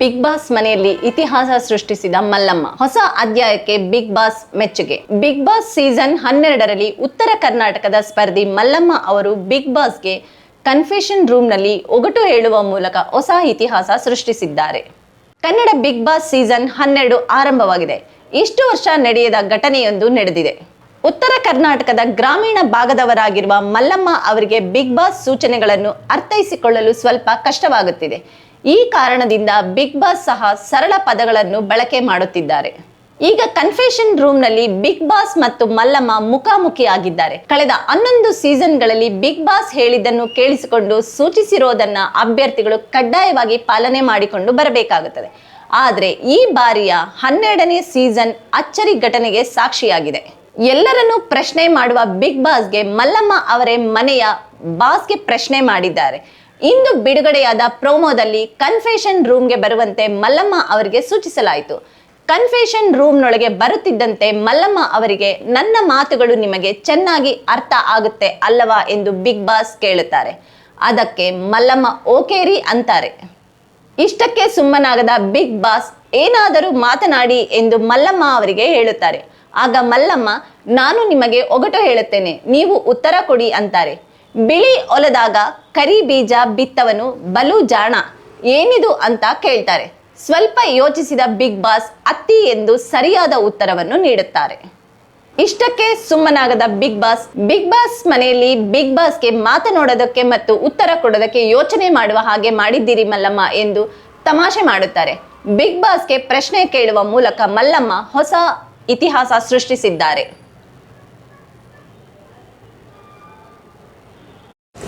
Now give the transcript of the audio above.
Big boss ಮನೆಯಲ್ಲಿ ಇತಿಹಾಸ ಸೃಷ್ಟಿಸಿದ ಮಲ್ಲಮ್ಮ. ಹೊಸ ಅಧ್ಯಾಯಕ್ಕೆ ಬಿಗ್ ಬಾಸ್ ಮೆಚ್ಚುಗೆ. ಬಿಗ್ ಬಾಸ್ ಸೀಸನ್ ಹನ್ನೆರಡರಲ್ಲಿ ಉತ್ತರ ಕರ್ನಾಟಕದ ಸ್ಪರ್ಧಿ ಮಲ್ಲಮ್ಮ ಅವರು ಬಿಗ್ ಬಾಸ್ಗೆ ಕನ್ಫೆಷನ್ ರೂಮ್ನಲ್ಲಿ ಒಗಟು ಹೇಳುವ ಮೂಲಕ ಹೊಸ ಇತಿಹಾಸ ಸೃಷ್ಟಿಸಿದ್ದಾರೆ. ಕನ್ನಡ ಬಿಗ್ ಬಾಸ್ ಸೀಸನ್ ಹನ್ನೆರಡು ಆರಂಭವಾಗಿದೆ. ಇಷ್ಟು ವರ್ಷ ನಡೆಯದ ಘಟನೆಯೊಂದು ನಡೆದಿದೆ. ಉತ್ತರ ಕರ್ನಾಟಕದ ಗ್ರಾಮೀಣ ಭಾಗದವರಾಗಿರುವ ಮಲ್ಲಮ್ಮ ಅವರಿಗೆ ಬಿಗ್ ಬಾಸ್ ಸೂಚನೆಗಳನ್ನು ಅರ್ಥೈಸಿಕೊಳ್ಳಲು ಸ್ವಲ್ಪ ಕಷ್ಟವಾಗುತ್ತಿದೆ. ಈ ಕಾರಣದಿಂದ ಬಿಗ್ ಬಾಸ್ ಸಹ ಸರಳ ಪದಗಳನ್ನು ಬಳಕೆ ಮಾಡುತ್ತಿದ್ದಾರೆ. ಈಗ ಕನ್ಫೆಷನ್ ರೂಮ್ನಲ್ಲಿ ಬಿಗ್ ಬಾಸ್ ಮತ್ತು ಮಲ್ಲಮ್ಮ ಮುಖಾಮುಖಿಯಾಗಿದ್ದಾರೆ. ಕಳೆದ ಹನ್ನೊಂದು ಸೀಸನ್ಗಳಲ್ಲಿ ಬಿಗ್ ಬಾಸ್ ಹೇಳಿದ್ದನ್ನು ಕೇಳಿಸಿಕೊಂಡು ಸೂಚಿಸಿರೋದನ್ನ ಅಭ್ಯರ್ಥಿಗಳು ಕಡ್ಡಾಯವಾಗಿ ಪಾಲನೆ ಮಾಡಿಕೊಂಡು ಬರಬೇಕಾಗುತ್ತದೆ. ಆದರೆ ಈ ಬಾರಿಯ ಹನ್ನೆರಡನೇ ಸೀಸನ್ ಅಚ್ಚರಿ ಘಟನೆಗೆ ಸಾಕ್ಷಿಯಾಗಿದೆ. ಎಲ್ಲರನ್ನೂ ಪ್ರಶ್ನೆ ಮಾಡುವ ಬಿಗ್ ಬಾಸ್ಗೆ ಮಲ್ಲಮ್ಮ ಅವರೇ ಮನೆಯ ಬಾಸ್ಗೆ ಪ್ರಶ್ನೆ ಮಾಡಿದ್ದಾರೆ. ಇಂದು ಬಿಡುಗಡೆಯಾದ ಪ್ರೋಮೋದಲ್ಲಿ ಕನ್ಫೆಷನ್ ರೂಮ್ಗೆ ಬರುವಂತೆ ಮಲ್ಲಮ್ಮ ಅವರಿಗೆ ಸೂಚಿಸಲಾಯಿತು. ಕನ್ಫೆಷನ್ ರೂಮ್ನೊಳಗೆ ಬರುತ್ತಿದ್ದಂತೆ ಮಲ್ಲಮ್ಮ ಅವರಿಗೆ ನನ್ನ ಮಾತುಗಳು ನಿಮಗೆ ಚೆನ್ನಾಗಿ ಅರ್ಥ ಆಗುತ್ತೆ ಅಲ್ಲವಾ ಎಂದು ಬಿಗ್ ಬಾಸ್ ಕೇಳುತ್ತಾರೆ. ಅದಕ್ಕೆ ಮಲ್ಲಮ್ಮ ಓಕೇರಿ ಅಂತಾರೆ. ಇಷ್ಟಕ್ಕೆ ಸುಮ್ಮನಾಗದ ಬಿಗ್ ಬಾಸ್ ಏನಾದರೂ ಮಾತನಾಡಿ ಎಂದು ಮಲ್ಲಮ್ಮ ಅವರಿಗೆ ಹೇಳುತ್ತಾರೆ. ಆಗ ಮಲ್ಲಮ್ಮ, ನಾನು ನಿಮಗೆ ಒಗಟು ಹೇಳುತ್ತೇನೆ, ನೀವು ಉತ್ತರ ಕೊಡಿ ಅಂತಾರೆ. ಬಿಳಿ ಒಲದಾಗ ಕರಿ ಬೀಜ ಬಿತ್ತವನು ಬಲು ಜಾಣ. ಏನಿದು ಅಂತ ಕೇಳ್ತಾರೆ. ಸ್ವಲ್ಪ ಯೋಚಿಸಿದ ಬಿಗ್ ಬಾಸ್ ಅತ್ತಿ ಎಂದು ಸರಿಯಾದ ಉತ್ತರವನ್ನು ನೀಡುತ್ತಾರೆ. ಇಷ್ಟಕ್ಕೆ ಸುಮ್ಮನಾಗದ ಬಿಗ್ ಬಾಸ್. ಬಿಗ್ ಬಾಸ್ ಮನೆಯಲ್ಲಿ ಬಿಗ್ ಬಾಸ್ಗೆ ಮಾತನಾಡೋದಕ್ಕೆ ಮತ್ತು ಉತ್ತರ ಕೊಡೋದಕ್ಕೆ ಯೋಚನೆ ಮಾಡುವ ಹಾಗೆ ಮಾಡಿದ್ದೀರಿ ಮಲ್ಲಮ್ಮ ಎಂದು ತಮಾಷೆ ಮಾಡುತ್ತಾರೆ. ಬಿಗ್ ಬಾಸ್ಗೆ ಪ್ರಶ್ನೆ ಕೇಳುವ ಮೂಲಕ ಮಲ್ಲಮ್ಮ ಹೊಸ ಇತಿಹಾಸ ಸೃಷ್ಟಿಸಿದ್ದಾರೆ.